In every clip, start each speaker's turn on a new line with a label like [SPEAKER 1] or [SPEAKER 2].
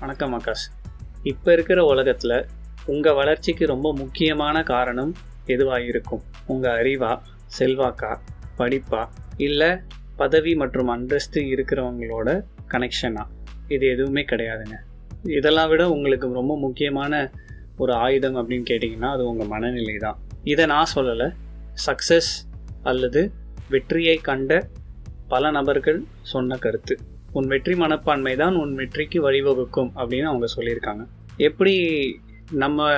[SPEAKER 1] வணக்கம் ஆகாஷ். இப்போ இருக்கிற உலகத்தில் உங்கள் வளர்ச்சிக்கு ரொம்ப முக்கியமான காரணம் எதுவாக இருக்கும் உங்கள் அறிவா செல்வாக்கா படிப்பா இல்லை பதவி மற்றும் அந்தஸ்து இருக்கிறவங்களோட கனெக்ஷனா இது எதுவுமே கிடையாதுங்க. இதெல்லாம் விட உங்களுக்கு ரொம்ப முக்கியமான ஒரு ஆயுதம் அப்படின்னு கேட்டிங்கன்னா அது உங்கள் மனநிலை தான் இதை நான் சொல்லலை. சக்ஸஸ் அல்லது வெற்றியை கண்ட பல நபர்கள் சொன்ன கருத்து. உன் வெற்றி மனப்பான்மை தான் உன் வெற்றிக்கு வழிவகுக்கும் அப்படின்னு அவங்க சொல்லியிருக்காங்க. எப்படி நம்ம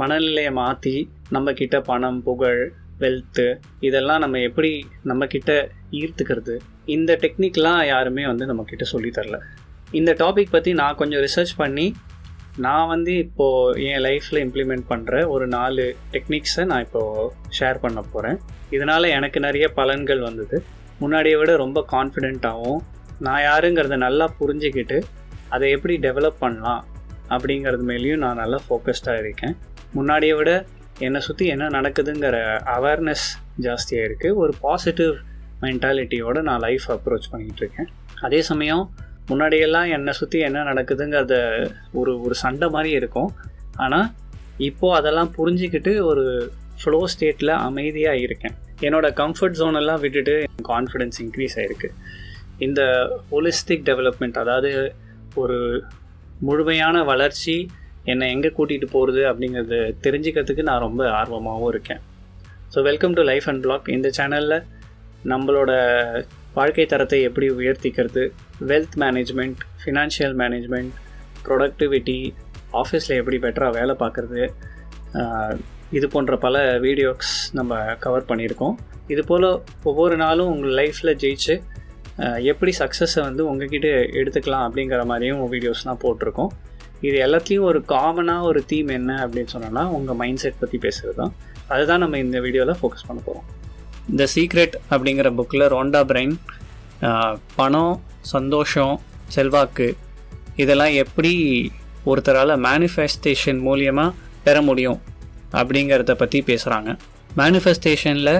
[SPEAKER 1] மனநிலையை மாற்றி நம்ம பணம் புகழ் வெல்த்து இதெல்லாம் நம்ம எப்படி நம்ம ஈர்த்துக்கிறது இந்த டெக்னிக்லாம் யாருமே வந்து நம்மக்கிட்ட சொல்லித்தரல சொல்லி தரல. இந்த டாபிக் பற்றி நான் கொஞ்சம் ரிசர்ச் பண்ணி நான் வந்து இப்போது என் லைஃப்பில் இம்ப்ளிமெண்ட் பண்ணுற ஒரு நாலு டெக்னிக்ஸை நான் இப்போது ஷேர் பண்ண போகிறேன் இதனால் எனக்கு நிறைய பலன்கள் வந்தது. முன்னாடியை விட ரொம்ப கான்ஃபிடெண்ட்டாகவும் நான் யாருங்கிறத நல்லா புரிஞ்சுக்கிட்டு அதை எப்படி டெவலப் பண்ணலாம் அப்படிங்கிறது மேலேயும் நான் நல்லா ஃபோக்கஸ்டாக இருக்கேன். முன்னாடியை விட என்னை சுற்றி என்ன நடக்குதுங்கிற அவேர்னஸ் ஜாஸ்தியாக இருக்குது ஒரு பாசிட்டிவ் மென்டாலிட்டியோடு நான் லைஃப் அப்ரோச் பண்ணிகிட்ருக்கேன் அதே சமயம் முன்னாடியெல்லாம் என்னை சுற்றி என்ன நடக்குதுங்கிறத ஒரு ஒரு சண்டை மாதிரி இருக்கும். ஆனால் இப்போது அதெல்லாம் புரிஞ்சிக்கிட்டு ஒரு ஃப்ளோ ஸ்டேட்டில் அமைதியாக இருக்கேன். என்னோடய கம்ஃபர்ட் ஜோனெல்லாம் விட்டுட்டு கான்ஃபிடென்ஸ் இன்க்ரீஸ் ஆகிருக்கு இந்த ஹோலிஸ்டிக் டெவலப்மெண்ட் அதாவது ஒரு முழுமையான வளர்ச்சி என்னை எங்கே கூட்டிகிட்டு போகிறது அப்படிங்கிறது தெரிஞ்சுக்கிறதுக்கு நான் ரொம்ப ஆர்வமாகவும் இருக்கேன். So welcome to life and blog இந்த சேனலில் நம்மளோட வாழ்க்கை தரத்தை எப்படி உயர்த்திக்கிறது wealth management financial management productivity ஆஃபீஸில் எப்படி பெட்டராக வேலை பார்க்குறது இது போன்ற பல வீடியோஸ் நம்ம கவர் பண்ணியிருக்கோம். இது போல் ஒவ்வொரு நாளும் உங்கள் லைஃப்பில் ஜெயிச்சு எப்படி சக்ஸஸை வந்து உங்ககிட்ட எடுத்துக்கலாம் அப்படிங்கிற மாதிரியும் வீடியோஸ்லாம் போட்டிருக்கோம். இது எல்லாத்தையும் ஒரு காமனாக ஒரு தீம் என்ன அப்படின்னு சொன்னோன்னா உங்கள் மைண்ட் செட் பற்றி பேசுகிறது தான் அதுதான் நம்ம இந்த வீடியோவில் ஃபோக்கஸ் பண்ண போகிறோம் இந்த சீக்ரெட் அப்படிங்கிற புக்கில் ரோண்டா பிரைன் பணம் சந்தோஷம் செல்வாக்கு இதெல்லாம் எப்படி ஒருத்தரால் மேனிஃபெஸ்டேஷன் மூலியமாக பெற முடியும் அப்படிங்கிறத பற்றி பேசுகிறாங்க மேனிஃபெஸ்டேஷனில்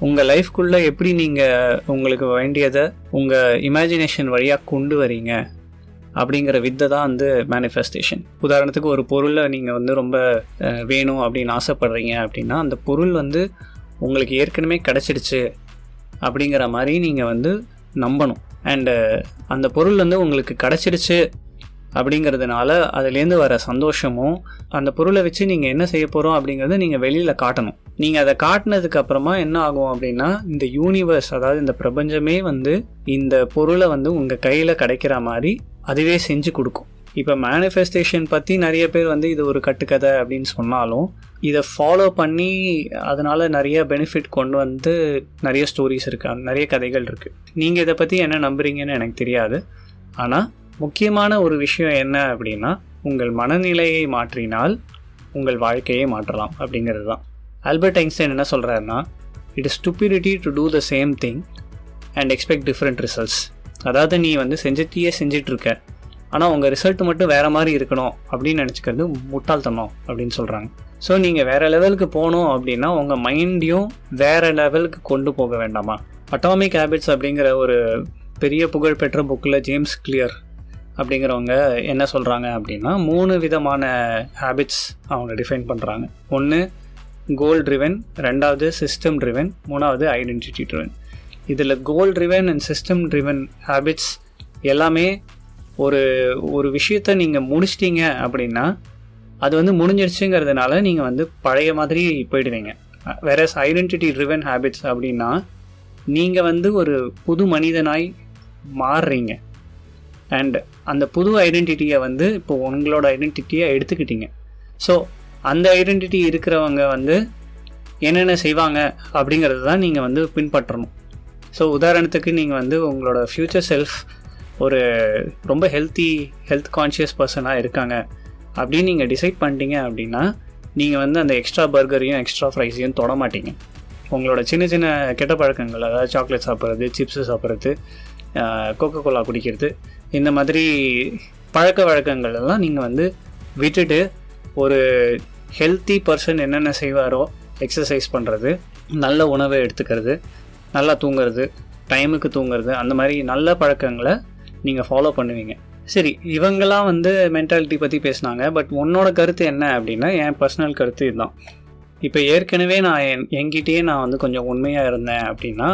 [SPEAKER 1] உங்கள் லைஃப்குள்ளே எப்படி நீங்கள் உங்களுக்கு வேண்டியதை உங்கள் இமேஜினேஷன் வழியாக கொண்டு வரீங்க அப்படிங்கிற வித்தை தான் வந்து மேனிஃபெஸ்டேஷன் உதாரணத்துக்கு ஒரு பொருளை நீங்கள் வந்து ரொம்ப வேணும் அப்படின்னு ஆசைப்படுறீங்க அப்படின்னா அந்த பொருள் வந்து உங்களுக்கு ஏற்கனவே கிடச்சிடுச்சு அப்படிங்கிற மாதிரி நீங்கள் வந்து நம்பணும். அண்டு அந்த பொருள் வந்து உங்களுக்கு கிடச்சிடுச்சு அப்படிங்கிறதுனால அதுலேருந்து வர சந்தோஷமும் அந்த பொருளை வச்சு நீங்கள் என்ன செய்ய போகிறோம் அப்படிங்கிறத நீங்கள் வெளியில் காட்டணும். நீங்கள் அதை காட்டினதுக்கு அப்புறமா என்ன ஆகும் அப்படின்னா இந்த யூனிவர்ஸ் அதாவது இந்த பிரபஞ்சமே வந்து இந்த பொருளை வந்து உங்கள் கையில் கிடைக்கிற மாதிரி அதுவே செஞ்சு கொடுக்கும். இப்போ மேனிஃபெஸ்டேஷன் பற்றி நிறைய பேர் வந்து இது ஒரு கட்டுக்கதை அப்படின்னு சொன்னாலும் இதை ஃபாலோ பண்ணி அதனால் நிறைய பெனிஃபிட் கொண்டு வந்து நிறைய ஸ்டோரிஸ் இருக்குது நிறைய கதைகள் இருக்குது நீங்கள் இதை பற்றி என்ன நம்புறீங்கன்னு எனக்கு தெரியாது. ஆனால் முக்கியமான ஒரு விஷயம் என்ன அப்படின்னா உங்கள் மனநிலையை மாற்றினால் உங்கள் வாழ்க்கையை மாற்றலாம் அப்படிங்கிறது தான். ஆல்பர்ட் ஐன்ஸ்டைன் என்ன சொல்கிறாருன்னா it is stupidity to do the same thing and expect different results அதாவது நீ வந்து செஞ்சுட்டியே செஞ்சிட்ருக்க. ஆனால் உங்கள் ரிசல்ட் மட்டும் வேறு மாதிரி இருக்கணும் அப்படின்னு நினச்சிக்கிறது முட்டாள்தனம் அப்படின்னு சொல்கிறாங்க ஸோ நீங்கள் வேறு லெவலுக்கு போகணும் அப்படின்னா உங்கள் மைண்டையும் வேறு லெவலுக்கு கொண்டு போக வேண்டாமா? அட்டாமிக் ஹேபிட்ஸ் அப்படிங்கிற ஒரு பெரிய புகழ்பெற்ற புக்கில் ஜேம்ஸ் கிளியர் அப்படிங்கிறவங்க என்ன சொல்கிறாங்க அப்படின்னா மூணு விதமான ஹேபிட்ஸ் அவங்க டிஃபைன் பண்ணுறாங்க ஒன்று கோல் ட்ரிவன் ரெண்டாவது சிஸ்டம் ட்ரிவன் மூணாவது ஐடென்டிட்டி ட்ரிவன் இதில் goal driven and system driven habits எல்லாமே ஒரு ஒரு விஷயத்த நீங்கள் முடிச்சிட்டிங்க அப்படின்னா அது வந்து முடிஞ்சிருச்சுங்கிறதுனால நீங்கள் வந்து பழைய மாதிரி போயிடுவீங்க. வேற ஐடென்டிட்டி ட்ரிவன் ஹேபிட்ஸ் அப்படின்னா நீங்கள் வந்து ஒரு புது மனிதனாய் மாறுறீங்க. அண்ட் அந்த புது ஐடென்டிட்டியை வந்து இப்போ உங்களோட ஐடென்டிட்டியை எடுத்துக்கிட்டீங்க. ஸோ அந்த ஐடென்டிட்டி இருக்கிறவங்க வந்து என்னென்ன செய்வாங்க அப்படிங்கிறது தான் நீங்கள் வந்து பின்பற்றணும். ஸோ உதாரணத்துக்கு நீங்கள் வந்து உங்களோட ஃப்யூச்சர் செல்ஃப் ஒரு ரொம்ப ஹெல்த்தி ஹெல்த் கான்ஷியஸ் பர்சனாக இருக்காங்க அப்படின்னு நீங்கள் டிசைட் பண்ணிட்டீங்க அப்படின்னா நீங்கள் வந்து அந்த எக்ஸ்ட்ரா பர்கரையும் எக்ஸ்ட்ரா ஃப்ரைஸையும் தொட மாட்டீங்க. உங்களோட சின்ன சின்ன கெட்ட பழக்கங்கள் அதாவது சாக்லேட் சாப்பிட்றது சிப்ஸு சாப்பிட்றது கோகோ கோலா குடிக்கிறது இந்த மாதிரி பழக்க வழக்கங்கள் எல்லாம் நீங்கள் வந்து விட்டுட்டு ஒரு ஹெல்த்தி பர்சன் என்னென்ன செய்வாரோ எக்ஸசைஸ் பண்ணுறது நல்ல உணவை எடுத்துக்கிறது நல்லா தூங்குறது டைமுக்கு தூங்குறது அந்த மாதிரி நல்ல பழக்கங்களை நீங்கள் ஃபாலோ பண்ணுவீங்க. சரி இவங்கெல்லாம் வந்து மென்டாலிட்டி பற்றி பேசுனாங்க பட் உன்னோட கருத்து என்ன அப்படின்னா என் பர்சனல் கருத்து இதுதான். இப்போ ஏற்கனவே நான் என் என்கிட்டயே நான் வந்து கொஞ்சம் உண்மையாக இருந்தேன் அப்படின்னா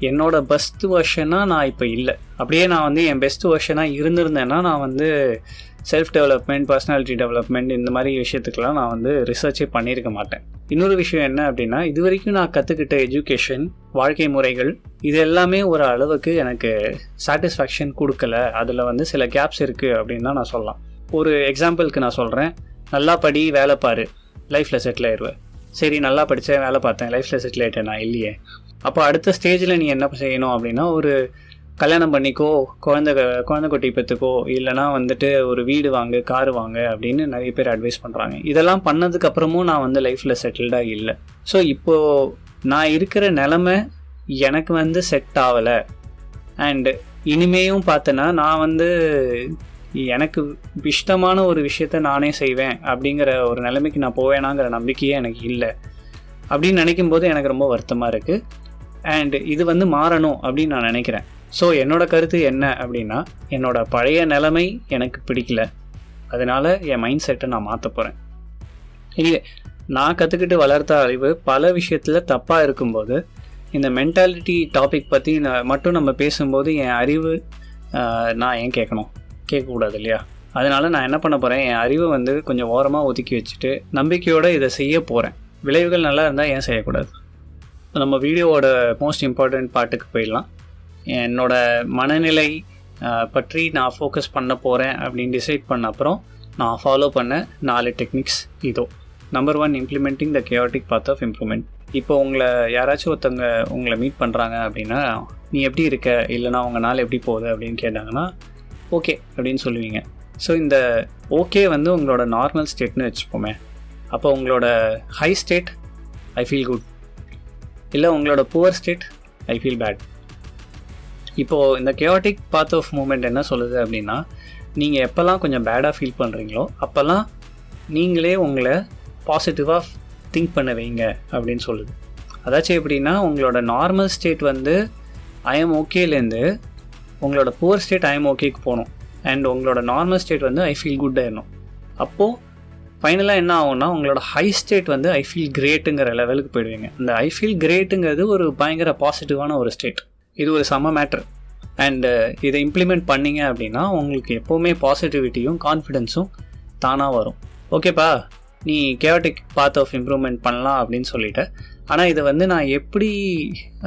[SPEAKER 1] என்னோட பெஸ்ட் வெர்ஷனாக நான் இப்போ இல்லை. அப்படியே நான் வந்து என் பெஸ்ட் வெர்ஷனாக இருந்திருந்தேன்னா நான் வந்து செல்ஃப் டெவலப்மெண்ட் பர்சனாலிட்டி டெவலப்மெண்ட் இந்த மாதிரி விஷயத்துக்கெலாம் நான் வந்து ரிசர்ச்சே பண்ணியிருக்க மாட்டேன். இன்னொரு விஷயம் என்ன அப்படின்னா இது வரைக்கும் நான் கற்றுக்கிட்ட எஜுகேஷன் வாழ்க்கை முறைகள் இது எல்லாமே ஒரு அளவுக்கு எனக்கு சாட்டிஸ்ஃபேக்ஷன் கொடுக்கல. அதில் வந்து சில கேப்ஸ் இருக்குது அப்படின்னு தான் நான் சொல்லலாம். ஒரு எக்ஸாம்பிளுக்கு நான் சொல்கிறேன் நல்லா படி வேலை பாரு. லைஃப்பில் செட்டில் ஆயிடுவேன் சரி நல்லா படித்தேன் வேலை பார்த்தேன். லைஃப்பில் செட்டில் ஆகிட்டேன் நான் இல்லையே. அப்போ அடுத்த ஸ்டேஜில் நீ என்ன செய்யணும் அப்படின்னா ஒரு கல்யாணம் பண்ணிக்கோ குழந்தை குழந்தை குட்டி பெற்றுக்கோ இல்லைனா வந்துட்டு ஒரு வீடு வாங்கு கார் வாங்க அப்படின்னு நிறைய பேர் அட்வைஸ் பண்ணுறாங்க இதெல்லாம் பண்ணதுக்கப்புறமும் நான் வந்து லைஃப்பில் செட்டில்டாக இல்லை. ஸோ இப்போது நான் இருக்கிற நிலமை எனக்கு வந்து செட் ஆகலை. அண்டு இனிமேயும் பார்த்தேன்னா நான் வந்து எனக்கு இஷ்டமான ஒரு விஷயத்த நானே செய்வேன் அப்படிங்கிற ஒரு நிலைமைக்கு நான் போவேனாங்கிற நம்பிக்கையே எனக்கு இல்லை. அப்படின்னு நினைக்கும் போது எனக்கு ரொம்ப வருத்தமாக இருக்குது அண்ட் இது வந்து மாறணும் அப்படின்னு நான் நினைக்கிறேன். ஸோ என்னோடய கருத்து என்ன அப்படின்னா என்னோட பழைய நிலைமை எனக்கு பிடிக்கல. அதனால் என் மைண்ட் செட்டை நான் மாற்ற போகிறேன் இல்லை நான் கற்றுக்கிட்டு வளர்த்த அறிவு பல விஷயத்தில் தப்பாக இருக்கும்போது இந்த மென்டாலிட்டி டாபிக் பற்றி நான் மட்டும் நம்ம பேசும்போது என் அறிவு நான் ஏன் கேட்கணும்? கேட்கக்கூடாது இல்லையா? அதனால் நான் என்ன பண்ண போகிறேன் என் அறிவை வந்து கொஞ்சம் ஓரமாக ஒதுக்கி வச்சுட்டு நம்பிக்கையோடு இதை செய்ய போகிறேன் விளைவுகள் நல்லா இருந்தால் ஏன் செய்யக்கூடாது? நம்ம வீடியோவோட மோஸ்ட் இம்பார்ட்டண்ட் பாட்டுக்கு போயிடலாம். என்னோடய மனநிலை பற்றி நான் ஃபோக்கஸ் பண்ண போகிறேன் அப்படின்னு டிசைட் பண்ண அப்புறம் நான் ஃபாலோ பண்ண நாலு டெக்னிக்ஸ் இதோ. Number one implementing the chaotic path of improvement இப்போ உங்களை யாராச்சும் ஒருத்தவங்க உங்களை மீட் பண்ணுறாங்க அப்படின்னா நீ எப்படி இருக்க? இல்லைனா உங்கள் நாள் எப்படி போகுது? அப்படின்னு கேட்டாங்கன்னா ஓகே அப்படின்னு சொல்லுவீங்க. ஸோ இந்த ஓகே வந்து உங்களோட நார்மல் ஸ்டேட்னு வச்சுப்போமே. அப்போ உங்களோட high state I feel good இல்லை உங்களோட poor state I feel bad இப்போது இந்த கேஆட்டிக் பாத் ஆஃப் மூமெண்ட் என்ன சொல்லுது அப்படின்னா நீங்கள் எப்போல்லாம் கொஞ்சம் பேடாக ஃபீல் பண்ணுறீங்களோ அப்போல்லாம் நீங்களே உங்களை பாசிட்டிவாக திங்க் பண்ண வைங்க அப்படின்னு சொல்லுது. அதாச்சும் எப்படின்னா உங்களோட நார்மல் ஸ்டேட் வந்து ஐஎம் ஓகேலேருந்து உங்களோட புவர் ஸ்டேட் ஐஎம் ஓகேக்கு போகணும். அண்ட் உங்களோட நார்மல் ஸ்டேட் வந்து ஐ ஃபீல் குட் ஆயிடணும். அப்போது ஃபைனலாக என்ன ஆகும்னா உங்களோட ஹை ஸ்டேட் வந்து ஐ ஃபீல் கிரேட்டுங்கிற லெவலுக்கு போயிடுவீங்க. இந்த ஐ ஃபீல் கிரேட்டுங்கிறது ஒரு பயங்கர பாசிட்டிவான ஒரு ஸ்டேட் இது ஒரு சம மேட்ரு அண்டு uh, இதை இம்ப்ளிமெண்ட் பண்ணிங்க அப்படின்னா உங்களுக்கு எப்போவுமே பாசிட்டிவிட்டியும் கான்ஃபிடென்ஸும் தானாக வரும். ஓகேப்பா நீ கேவட்டிக் பாத் ஆஃப் இம்ப்ரூவ்மெண்ட் பண்ணலாம் அப்படின்னு சொல்லிட்டு. ஆனால் இதை வந்து நான் எப்படி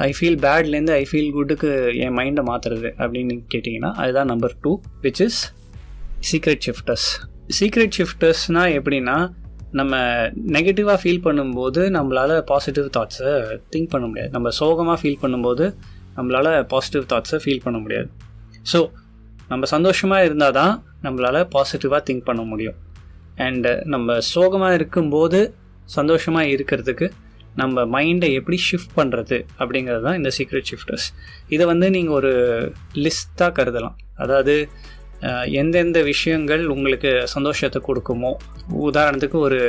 [SPEAKER 1] ஐ ஃபீல் பேட்லேருந்து ஐ ஃபீல் குட்டுக்கு என் மைண்டை மாற்றுறது அப்படின்னு கேட்டிங்கன்னா அதுதான் number two which is secret shifters secret ஷிஃப்டர்ஸ்னால் எப்படின்னா நம்ம நெகட்டிவாக ஃபீல் பண்ணும்போது நம்மளால் பாசிட்டிவ் தாட்ஸை திங்க் பண்ண முடியாது. நம்ம சோகமாக ஃபீல் பண்ணும்போது நம்மளால் பாசிட்டிவ் தாட்ஸை ஃபீல் பண்ண முடியாது. ஸோ நம்ம சந்தோஷமாக இருந்தால் தான் நம்மளால் பாசிட்டிவாக திங்க் பண்ண முடியும். அண்டு நம்ம சோகமாக இருக்கும்போது சந்தோஷமாக இருக்கிறதுக்கு நம்ம மைண்டை எப்படி ஷிஃப்ட் பண்ணுறது அப்படிங்கிறது தான் இந்த சீக்ரெட் ஷிஃப்டர்ஸ் இதை வந்து நீங்கள் ஒரு லிஸ்ட்டாக கருதலாம். அதாவது எந்தெந்த விஷயங்கள் உங்களுக்கு சந்தோஷத்தை கொடுக்குமோ உதாரணத்துக்கு ஒரு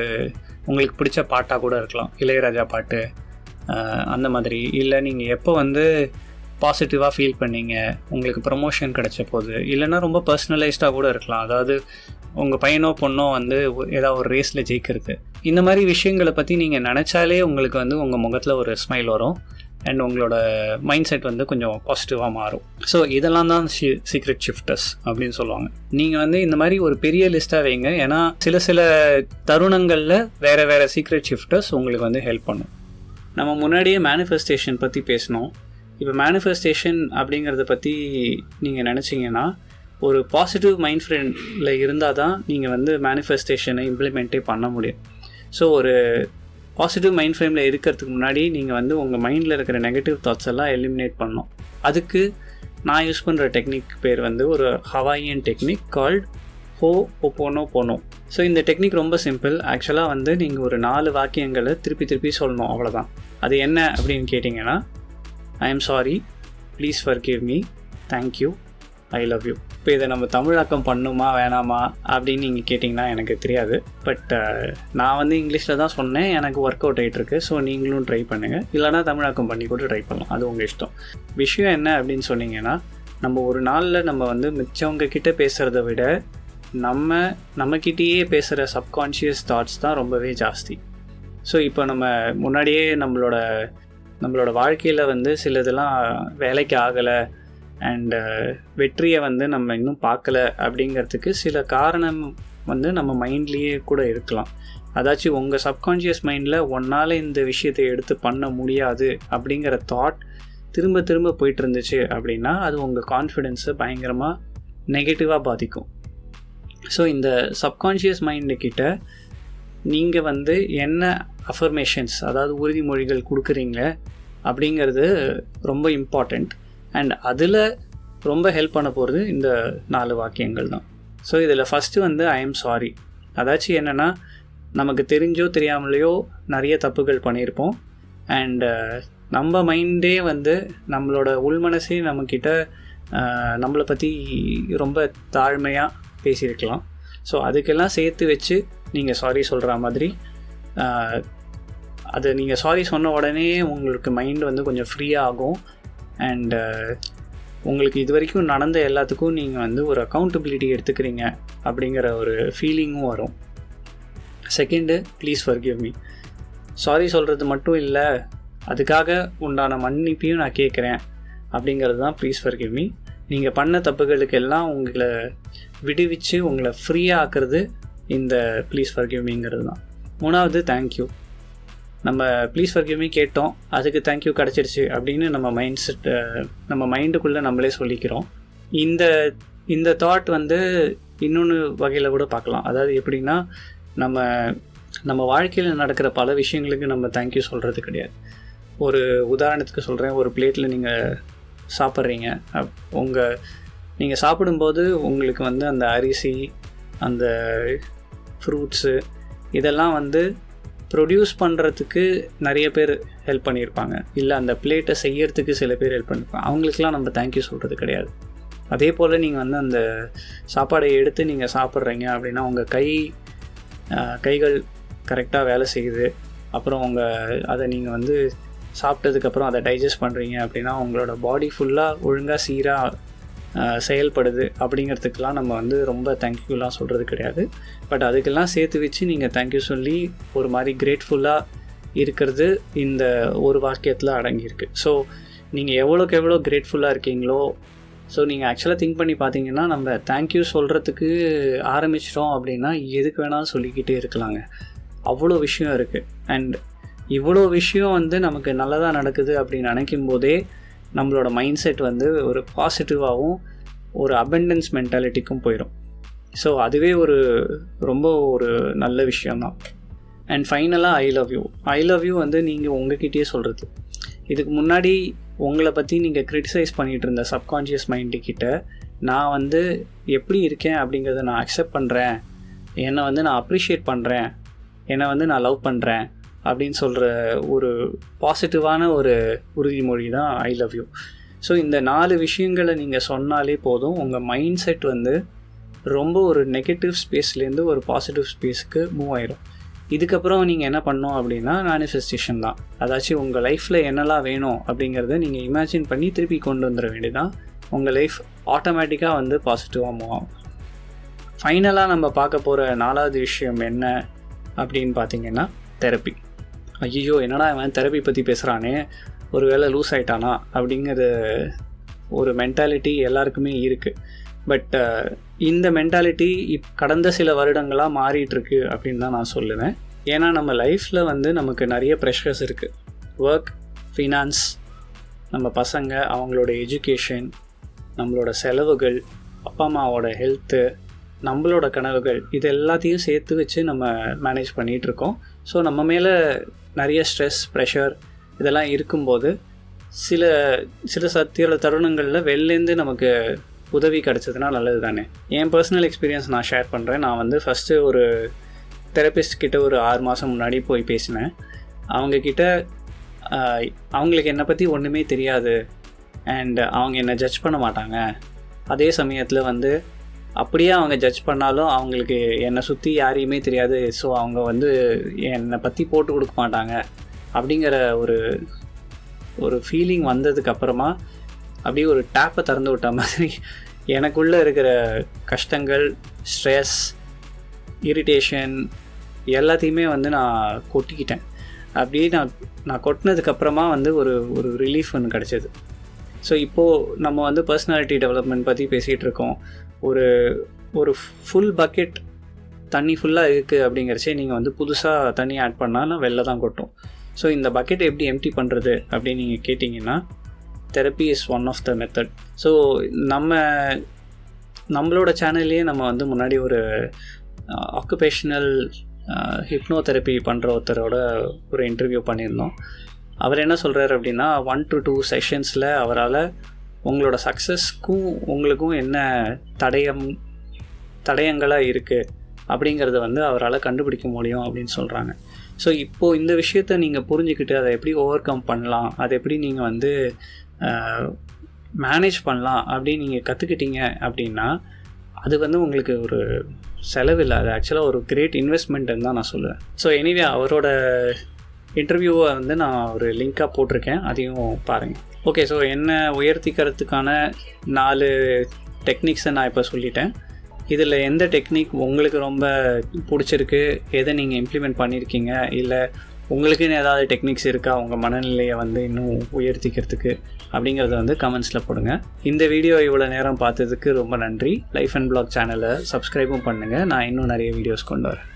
[SPEAKER 1] உங்களுக்கு பிடிச்ச பாட்டாக கூட இருக்கலாம். இளையராஜா பாட்டு அந்த மாதிரி. இல்லை நீங்கள் எப்போ வந்து பாசிட்டிவாக ஃபீல் பண்ணீங்க உங்களுக்கு ப்ரமோஷன் கிடைச்ச போது இல்லைன்னா ரொம்ப பர்சனலைஸ்டாக கூட இருக்கலாம். அதாவது உங்கள் பையனோ பொண்ணோ வந்து ஏதாவது ஒரு ரேஸில் ஜெயிக்கிறது. இந்த மாதிரி விஷயங்களை பற்றி நீங்கள் நினச்சாலே உங்களுக்கு வந்து உங்கள் முகத்தில் ஒரு ஸ்மைல் வரும். அண்ட் உங்களோட மைண்ட் செட் வந்து கொஞ்சம் பாசிட்டிவாக மாறும். ஸோ இதெல்லாம் தான் சீக்ரெட் ஷிஃப்டர்ஸ் அப்படின்னு சொல்லுவாங்க. நீங்கள் வந்து இந்த மாதிரி ஒரு பெரிய லிஸ்ட்டாக வைங்க. ஏன்னா சில சில தருணங்களில் வேறு வேறு சீக்ரெட் ஷிஃப்டர்ஸ் உங்களுக்கு வந்து ஹெல்ப் பண்ணும். நம்ம முன்னாடியே மேனிஃபெஸ்டேஷன் பற்றி பேசினோம். இப்போ மேனிஃபெஸ்டேஷன் அப்படிங்கிறத பற்றி நீங்கள் நினச்சிங்கன்னா ஒரு பாசிட்டிவ் மைண்ட் ஃப்ரெண்டில் இருந்தால் தான் நீங்கள் வந்து மேனிஃபெஸ்டேஷனை இம்ப்ளிமெண்ட்டே பண்ண முடியும். ஸோ ஒரு பாசிட்டிவ் மைண்ட் ஃப்ரேமில் இருக்கிறதுக்கு முன்னாடி நீங்கள் வந்து உங்கள் மைண்டில் இருக்கிற நெகட்டிவ் தாட்ஸ் எல்லாம் எலிமினேட் பண்ணணும். அதுக்கு நான் யூஸ் பண்ணுற டெக்னிக் பேர் வந்து ஒரு ஹவாயியன் டெக்னிக் கால்ட் ஹோ ஒப்போனோ போனோ ஸோ இந்த டெக்னிக் ரொம்ப சிம்பிள் ஆக்சுவலாக வந்து நீங்கள் ஒரு நாலு வாக்கியங்களை திருப்பி திருப்பி சொல்லணும். அவ்வளோதான் அது என்ன அப்படின்னு கேட்டிங்கன்னா I am sorry please forgive me thank you I love you இப்போ இதை நம்ம தமிழாக்கம் பண்ணுமா வேணாமா அப்படின்னு நீங்கள் கேட்டிங்கன்னா எனக்கு தெரியாது. பட் uh, நான் வந்து இங்கிலீஷில் தான் சொன்னேன். எனக்கு ஒர்க் அவுட் ஆகிட்டுருக்கு ஸோ நீங்களும் ட்ரை பண்ணுங்கள் இல்லைனா தமிழாக்கம் பண்ணி கூட ட்ரை பண்ணலாம். அது உங்கள் இஷ்டம். விஷயம் என்ன அப்படின்னு சொன்னீங்கன்னா நம்ம ஒரு நாளில் நம்ம வந்து மிச்சவங்க கிட்ட பேசுகிறத விட நம்ம நம்மக்கிட்டேயே பேசுகிற சப்கான்ஷியஸ் தாட்ஸ் தான் ரொம்பவே ஜாஸ்தி. ஸோ இப்போ நம்ம முன்னாடியே நம்மளோட நம்மளோட வாழ்க்கையில் வந்து சிலதெல்லாம் வேலைக்கு ஆகலை. அண்டு uh, வெற்றியை வந்து நம்ம இன்னும் பார்க்கல அப்படிங்கிறதுக்கு சில காரணம் வந்து நம்ம மைண்ட்லேயே கூட இருக்கலாம். அதாச்சும் உங்கள் சப்கான்ஷியஸ் மைண்டில் ஒன்னால் இந்த விஷயத்தை எடுத்து பண்ண முடியாது அப்படிங்கிற தாட் திரும்ப திரும்ப போயிட்டு இருந்துச்சு அப்படின்னா அது உங்கள் கான்ஃபிடென்ஸை பயங்கரமாக நெகட்டிவாக பாதிக்கும். ஸோ இந்த சப்கான்ஷியஸ் மைண்டுக்கிட்ட நீங்கள் வந்து என்ன அஃபர்மேஷன்ஸ் அதாவது உறுதிமொழிகள் கொடுக்குறீங்க அப்படிங்கிறது ரொம்ப இம்பார்ட்டண்ட் அண்ட் அதில் ரொம்ப ஹெல்ப் பண்ண போகிறது இந்த நாலு வாக்கியங்கள் தான். ஸோ இதில் ஃபஸ்ட்டு வந்து ஐ எம் சாரி அதாச்சும் என்னென்னா நமக்கு தெரிஞ்சோ தெரியாமலேயோ நிறைய தப்புகள் பண்ணியிருப்போம் அண்டு நம்ம மைண்டே வந்து நம்மளோட உள்மனசே நம்மக்கிட்ட நம்மளை பற்றி ரொம்ப தாழ்மையாக பேசியிருக்கலாம். ஸோ அதுக்கெல்லாம் சேர்த்து வச்சு நீங்கள் சாரி சொல்கிற மாதிரி அது நீங்கள் சாரி சொன்ன உடனே உங்களுக்கு மைண்ட் வந்து கொஞ்சம் ஃப்ரீயாக ஆகும். அண்டு uh, உங்களுக்கு இது வரைக்கும் நடந்த எல்லாத்துக்கும் நீங்கள் வந்து ஒரு அக்கௌண்டபிலிட்டி எடுத்துக்கிறீங்க அப்படிங்கிற ஒரு ஃபீலிங்கும் வரும். Second please forgive me sorry சொல்கிறது மட்டும் இல்லை அதுக்காக உண்டான மன்னிப்பையும் நான் கேட்குறேன் அப்படிங்கிறது தான் ப்ளீஸ் ஃபர்கிவ் மீ நீங்கள் பண்ண தப்புகளுக்கு எல்லாம் உங்களை விடுவிச்சு உங்களை ஃப்ரீயாக ஆக்குறது இந்த ப்ளீஸ் ஃபர்கிவ் மீங்கிறது தான். மூணாவது தேங்க்யூ நம்ம ப்ளீஸ் வரைக்குமே கேட்டோம். அதுக்கு தேங்க்யூ கிடச்சிருச்சு அப்படின்னு நம்ம மைண்ட் செட் நம்ம மைண்டுக்குள்ளே நம்மளே சொல்லிக்கிறோம். இந்த இந்த தாட் வந்து இன்னொன்று வகையில் கூட பார்க்கலாம். அதாவது எப்படின்னா நம்ம நம்ம வாழ்க்கையில் நடக்கிற பல விஷயங்களுக்கு நம்ம தேங்க்யூ சொல்கிறது கிடையாது. ஒரு உதாரணத்துக்கு சொல்கிறேன் ஒரு பிளேட்டில் நீங்கள் சாப்பிட்றீங்க. உங்கள் நீங்கள் சாப்பிடும்போது உங்களுக்கு வந்து அந்த அரிசி அந்த ஃப்ரூட்ஸு இதெல்லாம் வந்து ப்ரொடியூஸ் பண்ணுறதுக்கு நிறைய பேர் ஹெல்ப் பண்ணியிருப்பாங்க. இல்லை அந்த பிளேட்டை செய்யறதுக்கு சில பேர் ஹெல்ப் பண்ணியிருப்பாங்க. அவங்களுக்குலாம் நம்ம தேங்க்யூ சொல்கிறது கிடையாது. அதே போல் நீங்கள் வந்து அந்த சாப்பாடை எடுத்து நீங்கள் சாப்பிட்றீங்க அப்படின்னா உங்கள் கை கைகள் கரெக்டாக வேலை செய்யுது. அப்புறம் உங்கள் அதை நீங்கள் வந்து சாப்பிட்டதுக்கப்புறம் அதை டைஜஸ்ட் பண்ணுறீங்க அப்படின்னா உங்களோட பாடி ஃபுல்லாக ஒழுங்காக சீராக செயல்படுது அப்படிங்கிறதுக்கெலாம் நம்ம வந்து ரொம்ப தேங்க்யூலாம் சொல்கிறது கிடையாது. பட் அதுக்கெல்லாம் சேர்த்து வச்சு நீங்கள் தேங்க்யூ சொல்லி ஒரு மாதிரி கிரேட்ஃபுல்லாக இருக்கிறது இந்த ஒரு வாக்கியத்தில் அடங்கியிருக்கு. ஸோ நீங்கள் எவ்வளோக்கு எவ்வளோ கிரேட்ஃபுல்லாக இருக்கீங்களோ ஸோ நீங்கள் ஆக்சுவலாக திங்க் பண்ணி பார்த்தீங்கன்னா நம்ம தேங்க்யூ சொல்கிறதுக்கு ஆரம்பிச்சிட்டோம் அப்படின்னா எதுக்கு வேணாலும் சொல்லிக்கிட்டே இருக்கலாங்க. அவ்வளோ விஷயம் இருக்குது அண்ட் இவ்வளோ விஷயம் வந்து நமக்கு நல்லதாக நடக்குது அப்படின்னு நினைக்கும் போதே நம்மளோட மைண்ட் செட் வந்து ஒரு பாசிட்டிவாகவும் ஒரு அபெண்டன்ஸ் மென்டாலிட்டிக்கும் போயிடும் ஸோ அதுவே ஒரு ரொம்ப ஒரு நல்ல விஷயந்தான் அண்ட் ஃபைனலாக I love you I love you வந்து நீங்கள் உங்ககிட்டயே சொல்கிறது இதுக்கு முன்னாடி உங்களை பற்றி நீங்கள் க்ரிட்டிசைஸ் பண்ணிகிட்டு இருந்த சப்கான்ஷியஸ் மைண்டுக்கிட்ட நான் வந்து எப்படி இருக்கேன் அப்படிங்கிறத நான் அக்செப்ட் பண்ணுறேன் என்னை வந்து நான் அப்ரிஷியேட் பண்ணுறேன் என்னை வந்து நான் லவ் பண்ணுறேன் அப்படின்னு சொல்கிற ஒரு பாசிட்டிவான ஒரு உறுதிமொழி தான் ஐ லவ் யூ ஸோ இந்த நாலு விஷயங்களை நீங்கள் சொன்னாலே போதும் உங்கள் மைண்ட் செட் வந்து ரொம்ப ஒரு நெகட்டிவ் ஸ்பேஸ்லேருந்து ஒரு பாசிட்டிவ் ஸ்பேஸுக்கு மூவ் ஆயிரும். இதுக்கப்புறம் நீங்கள் என்ன பண்ணோம் அப்படின்னா மேனிஃபெஸ்டேஷன் தான். அதாச்சும் உங்கள் லைஃப்பில் என்னெல்லாம் வேணும் அப்படிங்கிறத நீங்கள் இமேஜின் பண்ணி திருப்பி கொண்டு வந்துட வேண்டியதான் உங்கள் லைஃப் ஆட்டோமேட்டிக்காக வந்து பாசிட்டிவாக மூவ் ஆகும். ஃபைனலாக நம்ம பார்க்க போகிற நாலாவது விஷயம் என்ன அப்படின்னு பார்த்தீங்கன்னா தெரப்பி ஐயோ என்னடா அவன் தெரப்பி பற்றி பேசுகிறானே ஒரு வேளை லூஸ் ஆயிட்டானா? அப்படிங்கிற ஒரு மென்டாலிட்டி எல்லாருக்குமே இருக்குது பட் இந்த மென்டாலிட்டி இப் கடந்த சில வருடங்களாக மாறிட்டுருக்கு அப்படின்னு தான் நான் சொல்லுவேன். ஏன்னா நம்ம லைஃப்பில் வந்து நமக்கு நிறைய ப்ரெஷர்ஸ் இருக்குது ஒர்க் ஃபினான்ஸ் நம்ம பசங்க அவங்களோட எஜுகேஷன் நம்மளோட செலவுகள் அப்பா அம்மாவோட ஹெல்த்து நம்மளோட கனவுகள் இது எல்லாத்தையும் சேர்த்து வச்சு நம்ம மேனேஜ் பண்ணிகிட்ருக்கோம் ஸோ நம்ம மேலே நிறைய ஸ்ட்ரெஸ் ப்ரெஷர் இதெல்லாம் இருக்கும்போது சில சில சத்திய தருணங்களில் வெளிலேருந்து நமக்கு உதவி கிடச்சதுன்னா நல்லது தானே என் பர்சனல் எக்ஸ்பீரியன்ஸ் நான் ஷேர் பண்ணுறேன் நான் வந்து ஃபஸ்ட்டு ஒரு தெரபிஸ்ட் கிட்ட ஒரு ஆறு மாதம் முன்னாடி போய் பேசினேன். அவங்கக்கிட்ட அவங்களுக்கு என்னை பற்றி ஒன்றுமே தெரியாது. அண்ட் அவங்க என்னை ஜட்ஜ் பண்ண மாட்டாங்க. அதே சமயத்தில் வந்து அப்படியே அவங்க ஜட்ஜ் பண்ணாலும் அவங்களுக்கு என்னை சுற்றி யாரையுமே தெரியாது. ஸோ அவங்க வந்து என்னை பற்றி போட்டு கொடுக்க மாட்டாங்க. அப்படிங்கிற ஒரு ஒரு ஃபீலிங் வந்ததுக்கப்புறமா அப்படியே ஒரு டேப்பை திறந்து விட்ட மாதிரி எனக்குள்ளே இருக்கிற கஷ்டங்கள் ஸ்ட்ரெஸ் இரிட்டேஷன் எல்லாத்தையுமே வந்து நான் கொட்டிக்கிட்டேன். அப்படியே நான் நான் கொட்டினதுக்கப்புறமா வந்து ஒரு ஒரு ரிலீஃப் ஒன்று கிடச்சிது. ஸோ இப்போது நம்ம வந்து பர்சனாலிட்டி டெவலப்மெண்ட் பற்றி பேசிகிட்டு இருக்கோம். ஒரு ஒரு ஃபுல் பக்கெட் தண்ணி ஃபுல்லாக இருக்குது அப்படிங்கிறச்சே நீங்கள் வந்து புதுசாக தண்ணி ஆட் பண்ணாலும் வெளில தான் கொட்டும். ஸோ இந்த பக்கெட் எப்படி எம்டி பண்ணுறது அப்படின்னு நீங்கள் கேட்டிங்கன்னா therapy is one of the method so நம்ம நம்மளோட சேனல்லையே நம்ம வந்து முன்னாடி ஒரு ஆக்குபேஷனல் ஹிப்னோ தெரப்பி பண்ணுற ஒருத்தரோட ஒரு இன்டர்வியூ பண்ணியிருந்தோம். அவர் என்ன சொல்கிறார் அப்படின்னா ஒன் டு டூ செஷன்ஸில் அவரால் உங்களோட சக்ஸஸ்க்கும் உங்களுக்கும் என்ன தடயம் தடயங்களாக இருக்குது அப்படிங்கிறத வந்து அவரால் கண்டுபிடிக்க முடியும் அப்படின்னு சொல்கிறாங்க ஸோ இப்போது இந்த விஷயத்த நீங்கள் புரிஞ்சுக்கிட்டு அதை எப்படி ஓவர் கம் பண்ணலாம் அதை எப்படி நீங்கள் வந்து மேனேஜ் பண்ணலாம் அப்படின்னு நீங்கள் கற்றுக்கிட்டீங்க அப்படின்னா அது வந்து உங்களுக்கு ஒரு செலவில்லை அது ஆக்சுவலாக ஒரு கிரேட் இன்வெஸ்ட்மெண்ட்டுன்னு தான் நான் சொல்லுவேன். ஸோ எனிவே அவரோட இன்டர்வியூவை வந்து நான் ஒரு லிங்காக போட்டிருக்கேன். அதையும் பாருங்கள் ஓகே ஸோ என்ன உயர்த்திக்கிறதுக்கான நாலு டெக்னிக்ஸை நான் இப்போ சொல்லிட்டேன். இதில் எந்த டெக்னிக் உங்களுக்கு ரொம்ப பிடிச்சிருக்கு? எதை நீங்கள் இம்ப்ளிமெண்ட் பண்ணியிருக்கீங்க இல்லை உங்களுக்குன்னு ஏதாவது டெக்னிக்ஸ் இருக்கா? உங்கள் மனநிலையை வந்து இன்னும் உயர்த்திக்கிறதுக்கு? அப்படிங்கிறத வந்து கமெண்ட்ஸில் போடுங்க. இந்த வீடியோ இவ்வளோ நேரம் பார்த்ததுக்கு ரொம்ப நன்றி. லைஃப் அண்ட் பிளாக் சேனலை சப்ஸ்கிரைபும் பண்ணுங்கள் நான் இன்னும் நிறைய வீடியோஸ் கொண்டு வரேன்.